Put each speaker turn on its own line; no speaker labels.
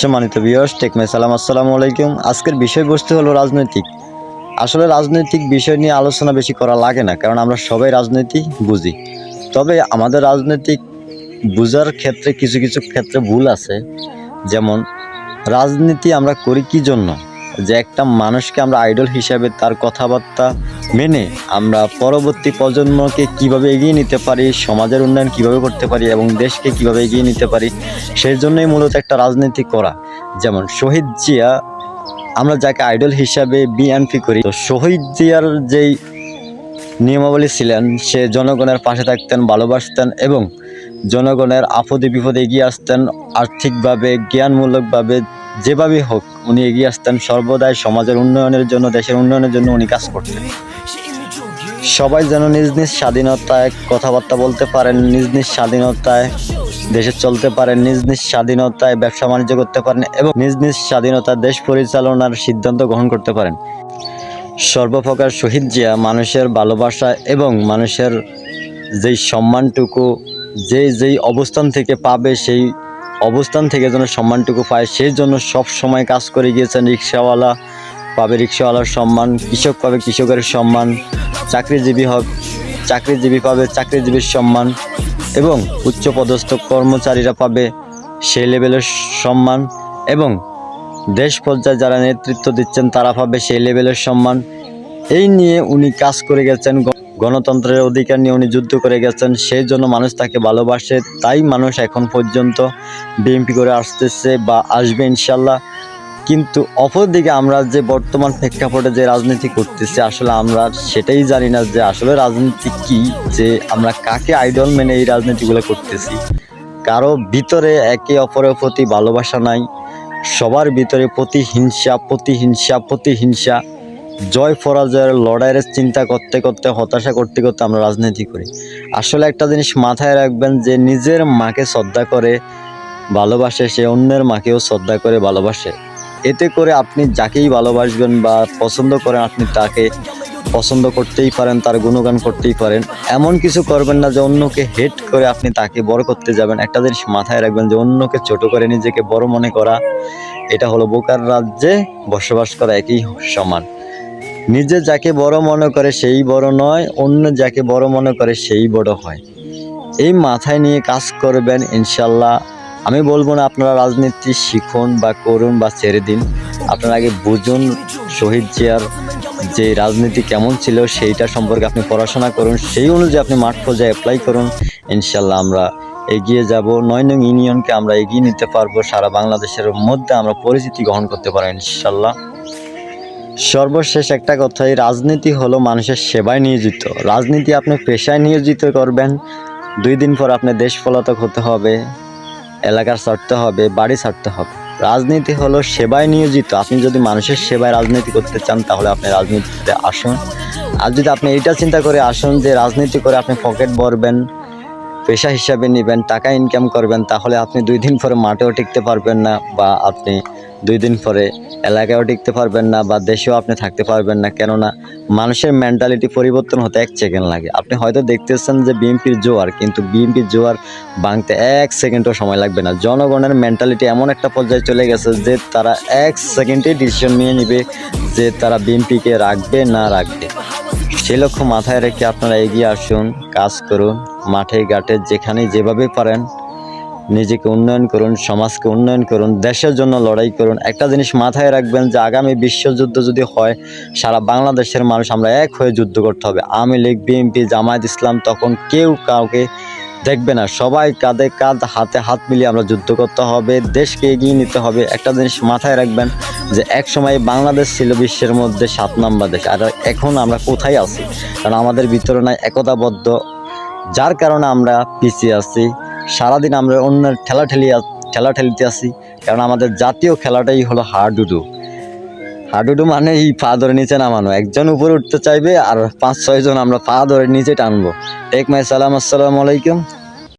সম্মানিত বিয়স টেকমে সালাম আসসালামু আলাইকুম আজকের বিষয়বস্তু হলো রাজনৈতিক। আসলে রাজনৈতিক বিষয় নিয়ে আলোচনা বেশি করা লাগে না, কারণ আমরা সবাই রাজনীতি বুঝি। তবে আমাদের রাজনৈতিক বুঝার ক্ষেত্রে কিছু কিছু ক্ষেত্রে ভুল আছে। যেমন, রাজনীতি আমরা করি কি জন্য? যে একটা মানুষকে আমরা আইডল হিসাবে তার কথাবার্তা মেনে আমরা পরবর্তী প্রজন্মকে কীভাবে এগিয়ে নিতে পারি, সমাজের উন্নয়ন কীভাবে করতে পারি এবং দেশকে কীভাবে এগিয়ে নিতে পারি সেই জন্যই মূলত একটা রাজনীতি করা। যেমন শহীদ জিয়া, আমরা যাকে আইডল হিসাবে বিএনপি করি, তো শহীদ জিয়ার যেই নিয়মাবলী ছিলেন, সে জনগণের পাশে থাকতেন, ভালোবাসতেন এবং জনগণের আপদে বিপদে এগিয়ে আসতেন, আর্থিকভাবে, জ্ঞানমূলকভাবে যেভাবেই হোক, উনি এগিয়ে আসতেন সর্বদাই সমাজের উন্নয়নের জন্য, দেশের উন্নয়নের জন্য উনি কাজ করতেন। সবাই যেন নিজ নিজ স্বাধীনতায় কথাবার্তা বলতে পারেন, নিজ নিজ স্বাধীনতায় দেশে চলতে পারেন, নিজ নিজ স্বাধীনতায় ব্যবসা বাণিজ্য করতে পারেন এবং নিজ নিজ স্বাধীনতা দেশ পরিচালনার সিদ্ধান্ত গ্রহণ করতে পারেন। সর্বপ্রকার শহীদ জিয়া মানুষের ভালোবাসা এবং মানুষের যেই সম্মানটুকু যে যেই অবস্থান থেকে পাবে সেই অবস্থান থেকে যেন সম্মানটুকু পায়, সেই জন্য সব সময় কাজ করে গিয়েছেন রিক্সাওয়ালা, পাবে রিক্সাওয়ালার সম্মান, কৃষক পাবে কৃষকের সম্মান, চাকরিজীবী হবে চাকরিজীবী পাবে চাকরিজীবীর সম্মান এবং উচ্চপদস্থ কর্মচারীরা পাবে সেই লেভেলের সম্মান এবং দেশ পর্যায়ে যারা নেতৃত্ব দিচ্ছেন তারা পাবে সেই লেভেলের সম্মান। এই নিয়ে উনি কাজ করে গেছেন গণতন্ত্রের অধিকার নিয়ে উনি যুদ্ধ করে গেছেন, সেই জন্য মানুষ তাকে ভালোবাসে, তাই মানুষ এখন পর্যন্ত বিএনপি করে আসতেছে বা আসবে ইনশাল্লাহ। কিন্তু অপরদিকে আমরা যে বর্তমান প্রেক্ষাপটে যে রাজনীতি করতেছি, আসলে আমরা সেটাই জানি না যে আসলে রাজনীতি কি, যে আমরা কাকে আইডল মেনে এই রাজনীতিগুলো করতেছি। কারও ভিতরে একে অপরের প্রতি ভালোবাসা নাই, সবার ভিতরে প্রতিহিংসা প্রতিহিংসা প্রতিহিংসা। জয় পরাজয়ের লড়াইয়ের চিন্তা করতে করতে, হতাশা করতে করতে আমরা রাজনীতি করি। আসলে একটা জিনিস মাথায় রাখবেন যে, নিজের মাকে শ্রদ্ধা করে ভালোবাসে, সে অন্যের মাকেও শ্রদ্ধা করে ভালোবাসে। এতে করে আপনি যাকেই ভালোবাসবেন বা পছন্দ করেন, আপনি তাকে পছন্দ করতেই পারেন, তার গুণগান করতেই পারেন। এমন কিছু করবেন না যে, অন্যকে হেট করে আপনি তাকে বড় করতে যাবেন। একটা জিনিস মাথায় রাখবেন যে, অন্যকে ছোট করে নিজেকে বড় মনে করা, এটা হলো বোকার রাজ্যে বসবাস করা একই সমান। নিজে যাকে বড় মনে করে সেই বড় নয়, অন্য যাকে বড় মনে করে সেই বড় হয়। এই মাথায় নিয়ে কাজ করবেন ইনশাল্লাহ আমি বলব না আপনারা রাজনীতি শিখুন বা করুন বা ছেড়ে দিন। আপনারা আগে বুঝুন শহীদ জিয়ার যে রাজনীতি কেমন ছিল, সেইটা সম্পর্কে আপনি পড়াশোনা করুন। সেই অনুযায়ী আপনি মাঠ পর্যায়ে অ্যাপ্লাই করুন। ইনশাল্লাহ আমরা এগিয়ে যাব। নয় নং ইউনিয়নকে আমরা এগিয়ে নিতে পারব। সারা বাংলাদেশের মধ্যে আমরা পরিচিতি গ্রহণ করতে পারব ইনশাল্লাহ সর্বশেষ একটা কথাই, রাজনীতি হলো মানুষের সেবায় নিয়োজিত। রাজনীতি আপনি পেশায় নিয়োজিত করবেন, দুই দিন পর আপনি দেশ পলাতক হতে হবে, এলাকার ছাড়তে হবে, বাড়ি ছাড়তে হবে। রাজনীতি হলো সেবায় নিয়োজিত। আপনি যদি মানুষের সেবায় রাজনীতি করতে চান, তাহলে আপনি রাজনীতিতে আসুন। আর যদি আপনি এইটা চিন্তা করে আসুন যে রাজনীতি করে আপনি পকেট ভরবেন, পেশা হিসাবে নেবেন, টাকা ইনকাম করবেন, তাহলে আপনি দুই দিন পরে মাঠেও টিকতে পারবেন না বা আপনি দুই দিন পরে এলাকায়ও টিকতে পারবেন না বা দেশেও আপনি থাকতে পারবেন না। কেননা মানুষের মেন্টালিটি পরিবর্তন হতে এক সেকেন্ড লাগে। আপনি হয়তো দেখতেছেন যে বিএনপির জোয়ার, কিন্তু বিএনপির জোয়ার ভাঙতে এক সেকেন্ডও সময় লাগবে না। জনগণের মেন্টালিটি এমন একটা পর্যায়ে চলে গেছে যে তারা এক সেকেন্ডে ডিসিশন নিয়ে নেবে যে তারা বিএনপিকে রাখবে না রাখবে। সেই লক্ষ্য মাথায় রেখে আপনারা এগিয়ে আসুন, কাজ করুন, মাঠে, ঘাটে যেখানে যেভাবে পারেন। নিজেকে উন্নয়ন করুন, সমাজকে উন্নয়ন করুন, দেশের জন্য লড়াই করুন। একটা জিনিস মাথায় রাখবেন যে আগামী বিশ্বযুদ্ধ যদি হয়, সারা বাংলাদেশের মানুষ আমরা এক হয়ে যুদ্ধ করতে হবে। আওয়ামী লীগ, বিএনপি, জামায়াত ইসলাম তখন কেউ কাউকে দেখবে না। সবাই কাঁধে কাঁধ, হাতে হাত মিলিয়ে আমরা যুদ্ধ করতে হবে, দেশকে এগিয়ে নিতে হবে। একটা জিনিস মাথায় রাখবেন যে এক সময় বাংলাদেশ ছিল বিশ্বের মধ্যে সাত নম্বর দেশ। আর এখন আমরা কোথায় আছি? কারণ আমাদের ভিতরে নাই একতাবদ্ধ। যার কারণে আমরা পিছিয়ে আছি। সারাদিন আমরা অন্যের ঠেলা ঠেলিতে আসি, কারণ আমাদের জাতীয় খেলাটাই হলো হাডুডু। হাডুডু মানে এই পা ধরে নিচে নামানো। একজন উপরে উঠতে চাইবে আর পাঁচ ছয়জন আমরা পা ধরে নিচে টানবো। টেক মাই সালাম আসসালামু আলাইকুম।